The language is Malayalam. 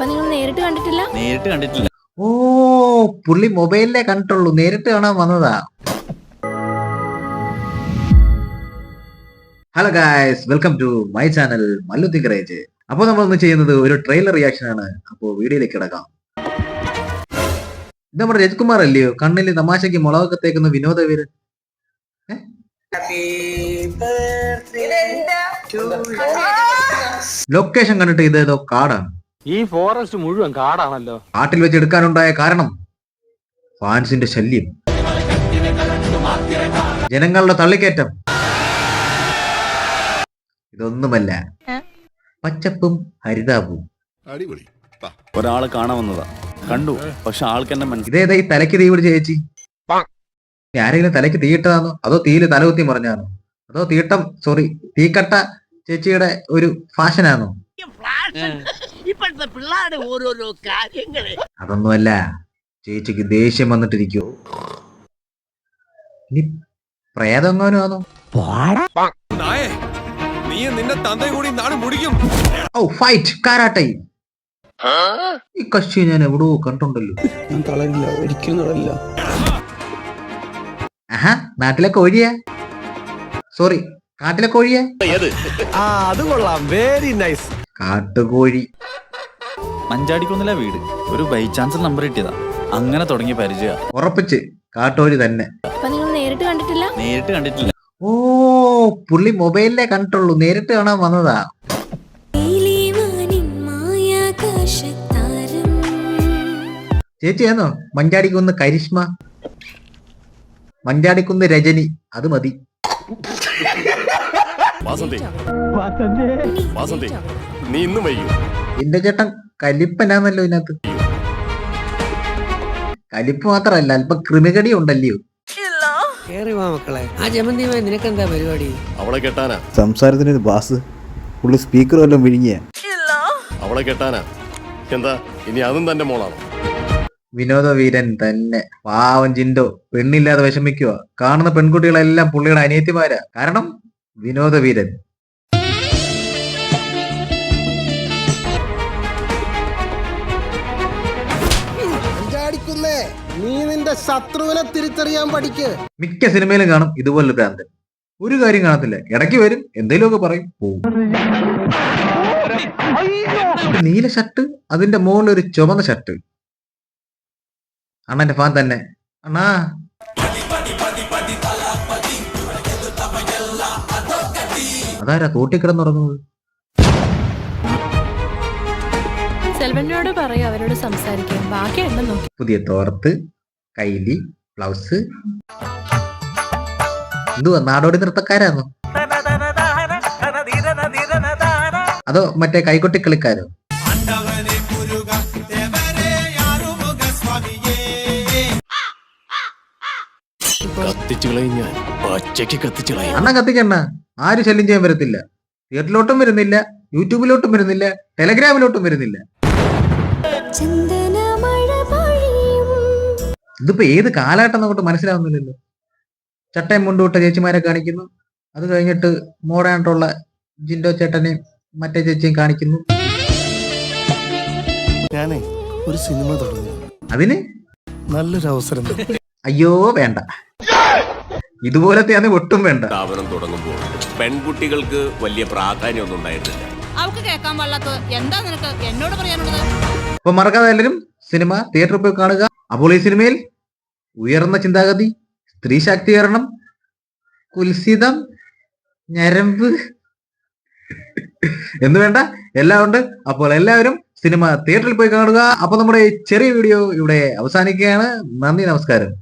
അപ്പൊ നിങ്ങൾ നേരിട്ട് കണ്ടിട്ടില്ല? നേരിട്ട് കണ്ടിട്ടില്ല. ഓ പുള്ളി മൊബൈലിലെ കണ്ടിട്ടുള്ളൂ. നേരിട്ട് കാണാൻ വന്നതാ. Hello guys welcome to my channel മല്ലുത്തി craze അപ്പോൾ നമ്മൾ ഒന്ന് ചെയ്യുന്നത് ഒരു ട്രെയിലർ റിയാക്ഷൻ ആണ്. അപ്പോൾ വീഡിയോയിലേക്ക് കിടക്കാം. ഇത് നമ്മുടെ രജ്കുമാർ അല്ലയോ? കണ്ണിൽ തമാശയ്ക്ക് മുളകൊക്കെ തേക്കുന്ന വിനോദ വീരൻ. ലൊക്കേഷൻ കണ്ടിട്ട് ഇത് ഏതോ കാടാണ്. ഈ ഫോറസ്റ്റ് മുഴുവൻ കാടാണല്ലോ. കാട്ടിൽ വെച്ച് എടുക്കാനുണ്ടായ കാരണം ഫാൻസിന്റെ ശല്യം. ജനങ്ങളുടെ തള്ളിക്കയറ്റം ഇതൊന്നുമല്ല. പച്ചപ്പും ഹരിതാപും അടിപൊളി. ഒരാൾ കാണാൻ വന്നതാ. കണ്ടു. പക്ഷെ ആൾക്ക് എന്നെ മനസ്സിലായി ഇതേതാ ഈ തലയ്ക്ക് തീ പിടിച്ച ചേച്ചി. ഇനി ആരെങ്കിലും തലയ്ക്ക് തീയിട്ടതാണോ അതോ തീയിൽ തലകുത്തി മറിഞ്ഞാണോ അതോ തീട്ടം സോറി തീക്കട്ട ചേച്ചിയുടെ ഒരു ഫാഷനാണോ ഇപ്പോഴത്തെ പിള്ളേരുടെ ഓരോരോ കാര്യങ്ങളെ. അതൊന്നുമല്ല ചേച്ചിക്ക് ദേഷ്യം വന്നിട്ടിരിക്കോ. ഇനി പ്രേതങ്ങാനും ആണോ നായേ നീ നിന്റെ കൂടി നാട് മുടിക്കും. ഓ ഫൈറ്റ് കാരാട്ടെ. ഈ കക്ഷി ഞാൻ എവിടെയോ കണ്ടുണ്ടല്ലോ ഞാൻ തളരില്ല ഒരിക്കലും തളരില്ല ആഹാ നാട്ടിലെ കോഴിയാ സോറി കാട്ടിലെ കോഴിയാ ആ അത് കൊള്ളാം. Very nice കാട്ടുകോഴി. മഞ്ചാടിക്കുന്നില്ല വീട്. ഒരു ബൈ ചാൻസ് നമ്പർ കിട്ടിയതാ. അങ്ങനെ തുടങ്ങി പരിചയ. ഉറപ്പിച്ച് കാട്ടോഴി തന്നെ. അപ്പൊ നിങ്ങൾ നേരിട്ട് കണ്ടിട്ടില്ല? നേരിട്ട് കണ്ടിട്ടില്ല. ഓ പുള്ളി മൊബൈലിലെ കണ്ടിട്ടുള്ളൂ. നേരിട്ട് കാണാൻ വന്നതാ. ചേച്ചിയാന്നോ? മഞ്ചാടിക്കുന്ന് കരിഷ്മ. മഞ്ചാടിക്കുന്ന് രജനി. അത് മതി. വാസന്തി. വാസന്തി. നീ ഇന്നും വൈകും. എന്റെ ചേട്ടൻ കലിപ്പനാന്നല്ലോ ഇതിനകത്ത്. കലിപ്പ് മാത്രല്ല അല്പം കൃമികടി ഉണ്ടല്ലയോ? കേറി വാ മക്കളെ. ആ ജമന്തിമായി നിനക്കെന്താ പരിപാടി? അവളെ കെട്ടാനാ. സംസാരത്തിന് ബാസ്. പുള്ളി സ്പീക്കർ വല്ലതും വിഴുങ്ങിയ. അവളെ കെട്ടാനാ. എന്താ? ഇനി അതും തന്റെ മോളാണോ? വിനോദവീരൻ തന്നെ. പാവം ജിൻഡോ പെണ്ണില്ലാതെ വിഷമിക്കുക കാണുന്ന പെൺകുട്ടികളെല്ലാം പുള്ളിയുടെ അനിയത്തിമാരാ. കാരണം വിനോദവീരൻ. നീ നിന്റെ ശത്രുവിനെ തിരിച്ചറിയാൻ പഠിക്ക്. മിക്ക സിനിമയിലും കാണും ഇതുപോലൊരു ഭ്രാന്തൻ. ഒരു കാര്യം കാണത്തില്ല. ഇടയ്ക്ക് വരും എന്തെങ്കിലുമൊക്കെ പറയും പോവും. നീല ഷർട്ട് അതിന്റെ മുകളിൽ ഒരു ചുമന്ന ഷർട്ട്. അണ്ണന്റെ ഫാൻ തന്നെ. അണ്ണാ അതാരാ തോട്ടിക്കിടന്നുറങ്ങുന്നത്? സെൽവനോട് പറയും അവരോട് സംസാരിക്കാം. ബാക്കി എണ്ണം നോക്കി. പുതിയ തോർത്ത് കൈലി ബ്ലൗസ്. എന്തുവാ നാടോടി നൃത്തക്കാരാണോ അതോ മറ്റേ കൈകൊട്ടി കളിക്കാരോ? കത്തിച്ചു കളയും ഞാൻ. പച്ചയ്ക്ക് കത്തിച്ചു കളയും. അണ്ണാ കത്തിക്കണ്ണ. ആരും ശല്യം ചെയ്യാൻ വരത്തില്ല? തിയേറ്ററിലോട്ടും വരുന്നില്ല യൂട്യൂബിലോട്ടും വരുന്നില്ല ടെലഗ്രാമിലോട്ടും വരുന്നില്ല. ഇതിപ്പോ ഏത് കാലഘട്ടം നമുക്ക് മനസ്സിലാവുന്നില്ലല്ലോ. ചട്ടയും മുണ്ടുവിട്ട ചേച്ചിമാരെ കാണിക്കുന്നു. അത് കഴിഞ്ഞിട്ട് മോഡേണായിട്ടുള്ള ജിൻഡോ ചേട്ടനെയും മറ്റേ ചേച്ചിയും കാണിക്കുന്നു. ഞാനേ ഒരു സിനിമ തുടങ്ങി. അതിന്? നല്ലൊരു അവസരം അയ്യോ വേണ്ട. ഇതുപോലത്തെ ഒട്ടും വേണ്ട. സ്ഥാപനം തുടങ്ങുമ്പോൾ പെൺകുട്ടികൾക്ക് വലിയ പ്രാധാന്യമൊന്നും ഉണ്ടായിരുന്നില്ല. അവൾക്ക് കേൾക്കാൻ പാടില്ലാത്തത് എന്താ നിനക്ക് എന്നോട് പറയാനുള്ളത്? അപ്പൊ മറക്കാതെ എല്ലാവരും സിനിമ തിയേറ്ററിൽ പോയി കാണുക. അപ്പോൾ ഈ സിനിമയിൽ ഉയർന്ന ചിന്താഗതി സ്ത്രീ ശാക്തീകരണം കുൽസിതം ഞരമ്പ് എന്ന് വേണ്ട എല്ലാം ഉണ്ട്. അപ്പോൾ എല്ലാവരും സിനിമ തിയേറ്ററിൽ പോയി കാണുക. അപ്പൊ നമ്മുടെ ഈ ചെറിയ വീഡിയോ ഇവിടെ അവസാനിക്കുകയാണ്. നന്ദി നമസ്കാരം.